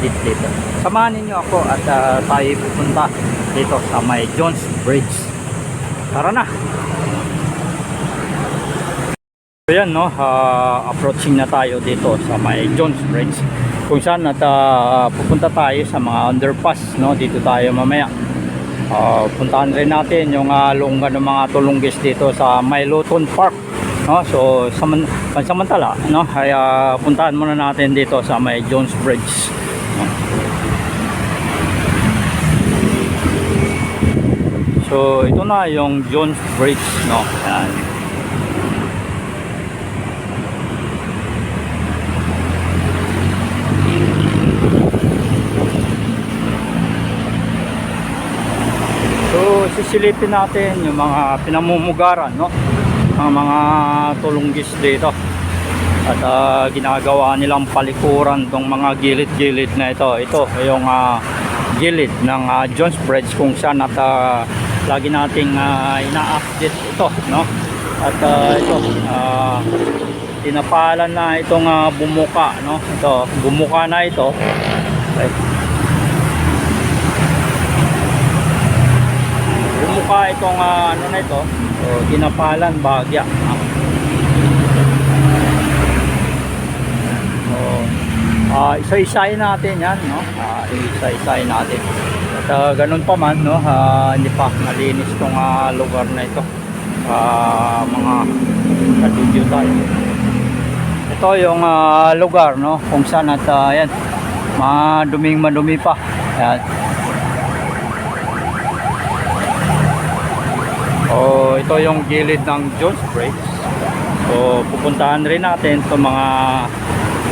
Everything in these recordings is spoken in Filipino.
dito, dito. Samahan ninyo ako at ah, tayo pupunta dito sa may Jones Bridge. Tara na! So yan no, ah, approaching na tayo dito sa may Jones Bridge. Kung saan at ah, pupunta tayo sa mga underpass no, dito tayo mamaya. Ah, puntahan rin natin yung uh, lungga ng mga tulunggis dito sa Mailuton Park. No, so saman, pansamantala no, ay ah, puntahan muna natin dito sa may Jones Bridge. So ito na yung Jones Bridge no. Yan. So sisilipin natin yung mga pinamumugaran no. Ang mga tulunggis dito. At ah, ginagawa nilang palikuran tong mga gilid-gilid na ito. Ito yung ah, gilid ng ah, Jones Bridge kung saan at ah, lagi nating ah, ina-update ito no. At ah, ito ah, tinapalan na itong ah, bumuka no. Ito bumuka na ito. Okay. bumuka itong ah, ano na ito so, tinapalan bagya ah. so, ah, isa-isahin natin yan no? Ah, isa-isahin natin. At ah, ganun pa man no? Ah, hindi pa. Malinis itong ah, lugar na ito. Ah, mga kadudyo tayo. Ito yung ah, lugar no? Kung saan at ah, yan maduming madumi pa. Yan Oh, ito yung gilid ng Jones Bridge. So, pupuntahan rin natin itong mga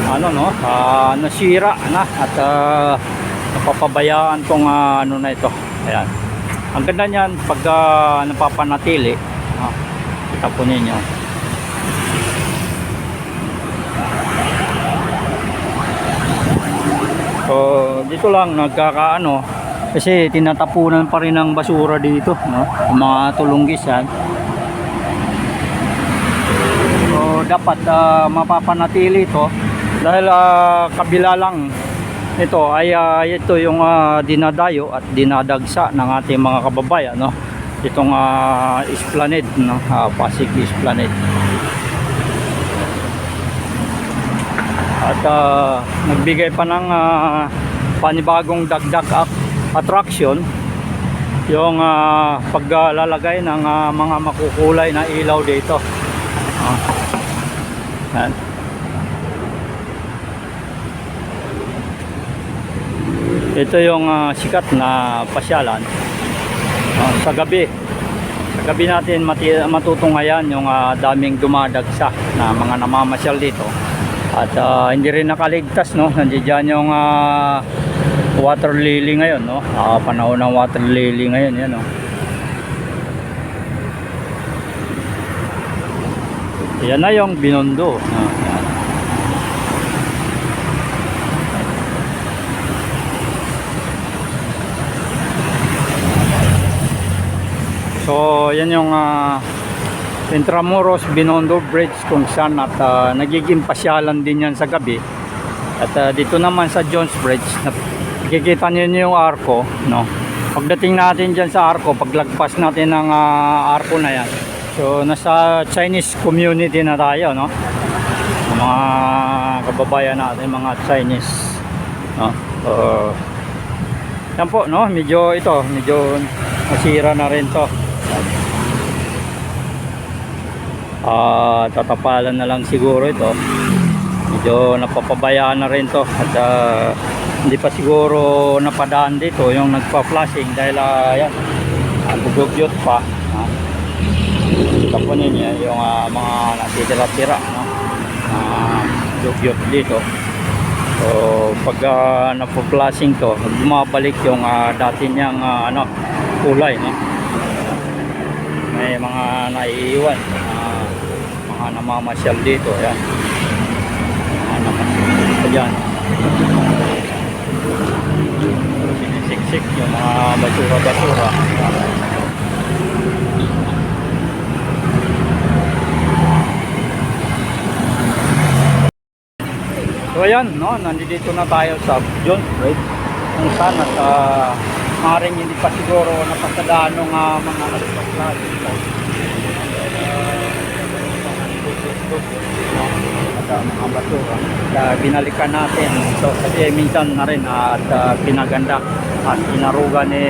ano no, ah, nasira na at ah, napapabayaan tong ah, ano na ito. Ayan. Ang ganda niyan pag ah, napapanatili. Ah, kita po ninyo. So, dito lang nagkakaano kasi tinatapunan pa rin ng basura dito, no? Yung mga tulunggis yan. So, dapat ah, mapapanatili ito dahil ah, kabila lang ito ay ah, ito yung ah, dinadayo at dinadagsa ng ating mga kababayan, no? Itong uh, Esplanade, no? Ah, Pasig Esplanade. At ah, nagbigay pa ng ah, panibagong dagdag at attraction yung ah, paglalagay ng ah, mga makukulay na ilaw dito. Yan. Ito yung ah, sikat na pasyalan Ah, sa gabi. Sa gabi natin mati- matutunghayan yung ah, daming dumadagsa na mga namamasyal dito. At ah, hindi rin nakaligtas no. Nandiyan yung ah, water lily ngayon no ah, panahon ng water lily ngayon yan no yan na yung binondo ah, so yan yung ah, Intramuros Binondo Bridge kung saan at ah, nagiging pasyalan din yan sa gabi at ah, dito naman sa Jones Bridge Kikita niyo yung arko, no? Pagdating natin diyan sa arko, paglagpas natin ng ah, arko na yan. So, nasa Chinese community na tayo, no? Mga kababayan natin, mga Chinese, no? So, yan po, no? Medyo ito, medyo masira na rin to. Ah, tatapalan na lang siguro ito. Medyo napapabayaan na rin to at ah, hindi pa siguro napadaan dito yung nagpa-flashing dahil uh, yan bugugyot pa kita po ninyo yung ah, mga natitira-tira no? uh, bugugyot dito so pag uh, napo-flashing to bumabalik yung ah, dati niyang ah, ano, kulay no? may mga naiiwan mga namamasyal dito yan mga namamasyal dito dyan sinisiksik yung mga basura-basura. So ayan, no, nandito na tayo sa John Bridge. Kung saan at uh, maaaring hindi pa siguro napasadaan ng uh, mga nagpapla dito. At uh, mga basura. Uh, binalikan natin. So, kasi minsan na rin uh, at uh, pinaganda at inaruga ni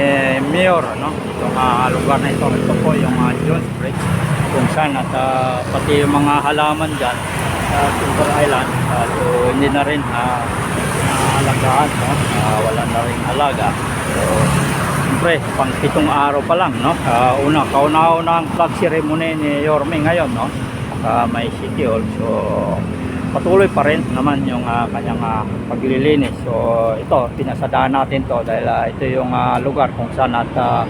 Mayor, no? Itong uh, lugar na ito. Ito po yung uh, Jones Bridge. Kung saan at uh, pati yung mga halaman dyan sa Silver Island. Uh, so, hindi na rin uh, no? Uh, wala na rin alaga. So, siyempre, pang pitong araw pa lang, no? Uh, una, kauna-una ang flag ceremony ni Yorme ngayon, no? Sa may City Hall. So, patuloy pa rin naman yung uh, kanyang uh, paglilinis. So, ito, pinasadaan natin to dahil uh, ito yung uh, lugar kung saan at uh,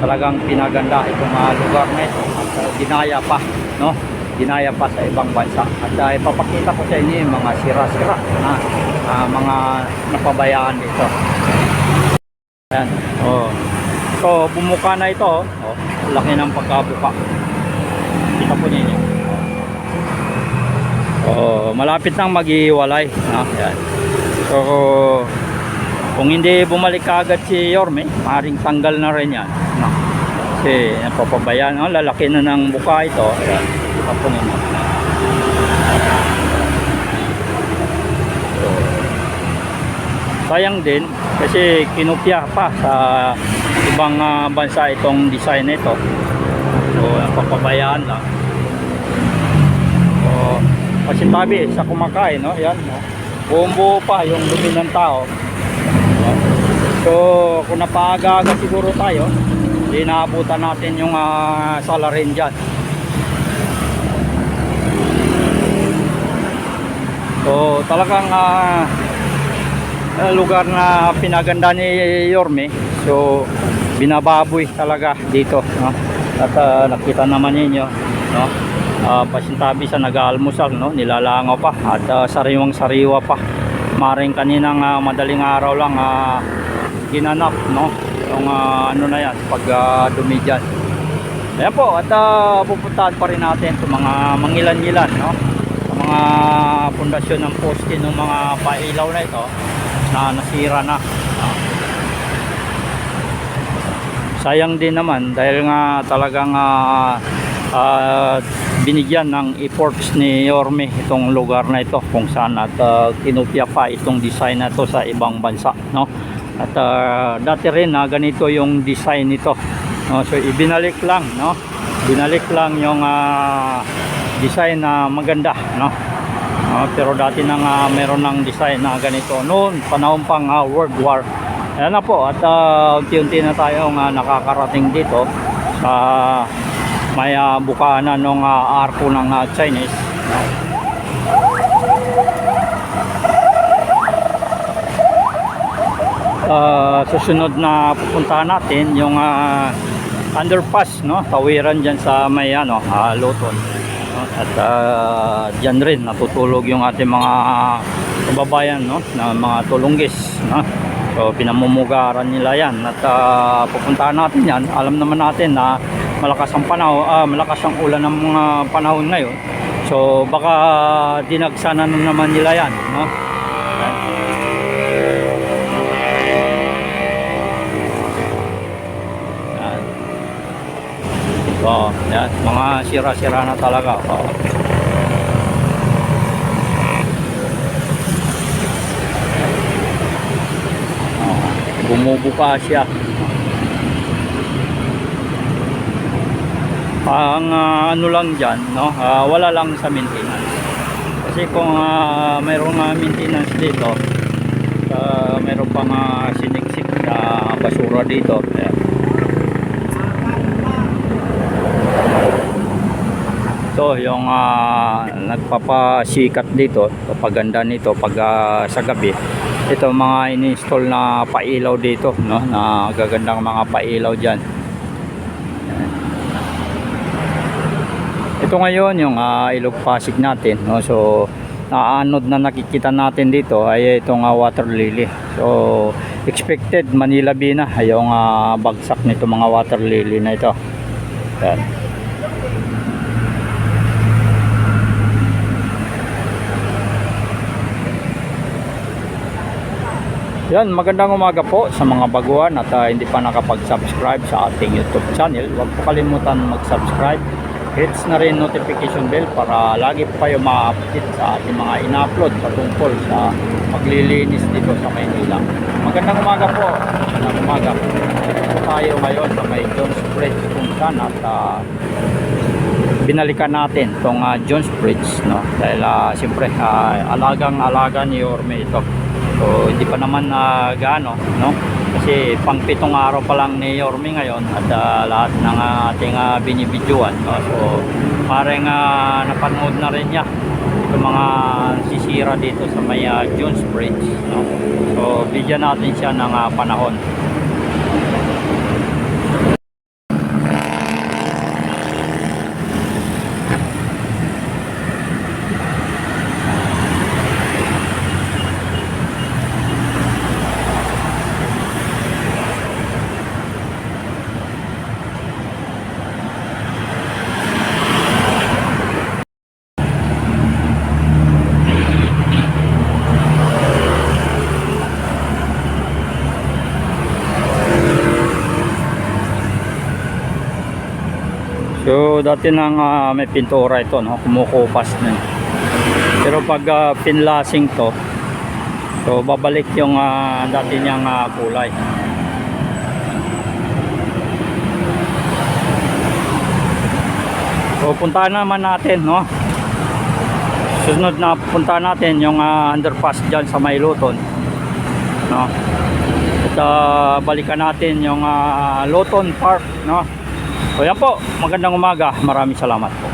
talagang pinaganda itong uh, lugar na ito at uh, ginaya pa, no? ginaya pa sa ibang bansa. At uh, ipapakita ko sa inyo yung mga sira-sira na uh, mga napabayaan dito. Ayan. Oh. So, bumuka na ito. Oh. Laki ng pagkabuka. Kita po ninyo. Oh, malapit nang maghiwalay. Ah, yan. So, kung hindi bumalik agad si Yorme, maring tanggal na rin yan. No? Kasi napapabayaan. Oh, lalaki na ng buka ito. Ayan. Kita po ninyo. So, sayang din kasi kinupya pa sa ibang ah, bansa itong design nito. So, napapabayaan lang. So, kasi tabi sa kumakain, no? Yan, no? Buong buo pa yung dumi ng tao. No? So, kung napaaga-aga siguro tayo, hindi naabutan natin yung uh, salarin dyan. So, talagang ah, uh, lugar na pinaganda ni Yorme. So, binababoy talaga dito, no? At ah, nakita naman ninyo, no? Uh, pasintabi sa nag-aalmusal no? Nilalangaw pa at uh, sariwang sariwa pa. Maring kaninang uh, madaling araw lang uh, ginanap no? Yung uh, ano na yan pag uh, dumi dyan. Ayan po at uh, pupuntahan pa rin natin sa mga mangilan-ngilan no? Sa mga pundasyon ng poste ng mga pailaw na ito na nasira na sayang din naman dahil nga talagang uh, uh, binigyan ng efforts ni Yorme itong lugar na ito kung saan at uh, kinopya pa itong design na to sa ibang bansa no? At uh, dati rin na ganito yung design nito no? So ibinalik lang no? Binalik lang yung uh, design na maganda no? No pero dati nang uh, meron ng design na ganito noon panahon pang uh, World War. Ayan na po at uh, unti-unti na tayong uh, nakakarating dito sa may uh, bukaanan ng uh, arko ng uh, Chinese. Uh, susunod na pupuntahan natin yung uh, underpass no? Tawiran dyan sa may ano uh, Luton. No? at uh, dyan rin natutulog yung ating mga kababayan no? Na mga tulunggis no? So pinamumugaran nila yan. At uh, pupuntahan natin yan. Alam naman natin na malakas ang panahon, ah, malakas ang ulan ng mga panahon ngayon. So baka dinagsanan na naman nila yan, no? Yan. So, yan, mga sira-sira na talaga. Oh, bumubuka siya. Ang uh, ano lang dyan no? Uh, wala lang sa maintenance. Kasi kung uh, mayroong uh, maintenance dito uh, mayroon pang uh, siniksik na basura dito. Ayan. so yung uh, nagpapasikat dito papaganda nito pag uh, sa gabi ito mga in-install na pailaw dito no? Na gagandang mga pailaw dyan ito ngayon yung uh, ilog pasig natin no so naanod na nakikita natin dito ay itong uh, water lily so expected Manila Bina yung uh, bagsak nito mga water lily na ito yan Yan, magandang umaga po sa mga baguhan at ah, hindi pa nakapag-subscribe sa ating YouTube channel. Huwag po kalimutan mag-subscribe. Hits na rin notification bell para lagi po kayo ma-update sa ating mga ina-upload patungkol sa paglilinis dito sa Maynila. Magandang umaga po. Magandang umaga. Po tayo ngayon sa may Jones Bridge kung saan at ah, binalikan natin tong ah, Jones Bridge no dahil ah, siyempre ah, alagang-alaga ni Orme ito so hindi pa naman na gaano no kasi pang pitong araw pa lang ni Orme ngayon at ah, lahat ng ah, ating uh, binibidyoan no? so parang ah, napanood na rin niya itong mga sisira dito sa may ah, Jones Bridge no so bigyan natin siya ng ah, panahon Dati nang ah, may pintura ito no, kumukupas na. Pero pag ah, pinlasing to, so babalik yung ah, dati niyang ah, kulay. So puntahan naman natin no. Susunod na puntahan natin yung ah, underpass diyan sa Mayluton. No. At ah, balikan natin yung ah, Luton Park no. So yan po, magandang umaga. Maraming salamat po.